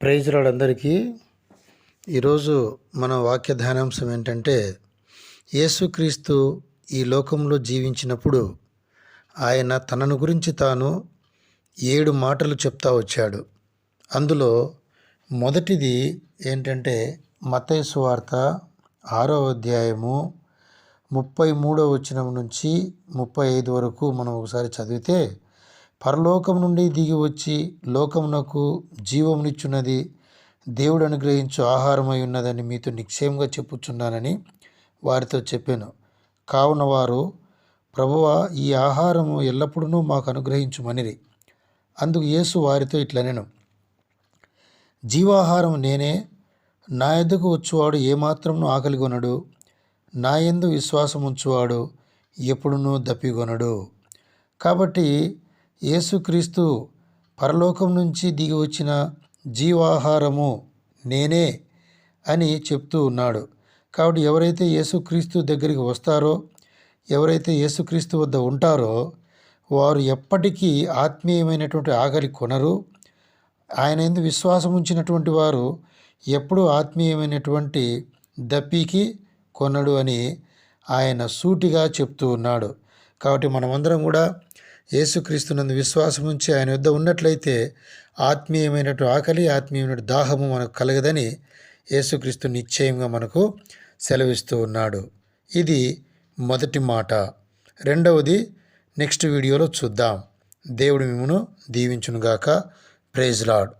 Praise రాడందరికీ. ఈరోజు మన వాక్య ధ్యానాంశం ఏంటంటే యేసుక్రీస్తు ఈ లోకంలో జీవించినప్పుడు ఆయన తనను గురించి తాను ఏడు మాటలు చెప్తా వచ్చాడు. అందులో మొదటిది ఏంటంటే మతేసు వార్త ఆరో అధ్యాయము ముప్పై మూడో వచనం నుంచి ముప్పై ఐదు వరకు మనం ఒకసారి చదివితే పరలోకం నుండి దిగి వచ్చి లోకమునకు జీవమునిచ్చున్నది దేవుడు అనుగ్రహించు ఆహారమై ఉన్నదని మీతో నిశ్చయంగా చెప్పుచున్నానని వారితో చెప్పాను. కావున వారు ప్రభువ ఈ ఆహారము ఎల్లప్పుడూ మాకు అనుగ్రహించుమనిరి. అందుకు యేసు వారితో ఇట్లనెను. జీవాహారం నేనే నా ఎద్దకు వచ్చువాడు ఏమాత్రమును ఆకలిగొనడు నా ఎందు విశ్వాసం ఉంచువాడు ఎప్పుడునూ దప్పిగొనడు కాబట్టి యేసుక్రీస్తు పరలోకం నుంచి దిగి వచ్చిన జీవాహారము నేనే అని చెప్తూ ఉన్నాడు. కాబట్టి ఎవరైతే యేసుక్రీస్తు దగ్గరికి వస్తారో ఎవరైతే యేసుక్రీస్తు వద్ద ఉంటారో వారు ఎప్పటికీ ఆత్మీయమైనటువంటి ఆకలి కొనరు. ఆయన ఎందు విశ్వాసం ఉంచినటువంటి వారు ఎప్పుడూ ఆత్మీయమైనటువంటి దప్పికి కొనడు అని ఆయన సూటిగా చెప్తూ ఉన్నాడు. కాబట్టి మనమందరం కూడా యేసుక్రీస్తునందు విశ్వాసం ఉంచి ఆయన వద్ద ఉన్నట్లయితే ఆత్మీయమైనటు ఆకలి ఆత్మీయమైన దాహము మనకు కలగదని యేసుక్రీస్తు నిశ్చయంగా మనకు సెలవిస్తూ ఉన్నాడు. ఇది మొదటి మాట. రెండవది నెక్స్ట్ వీడియోలో చూద్దాం. దేవుడు మిమ్మను దీవించునుగాక. Praise lord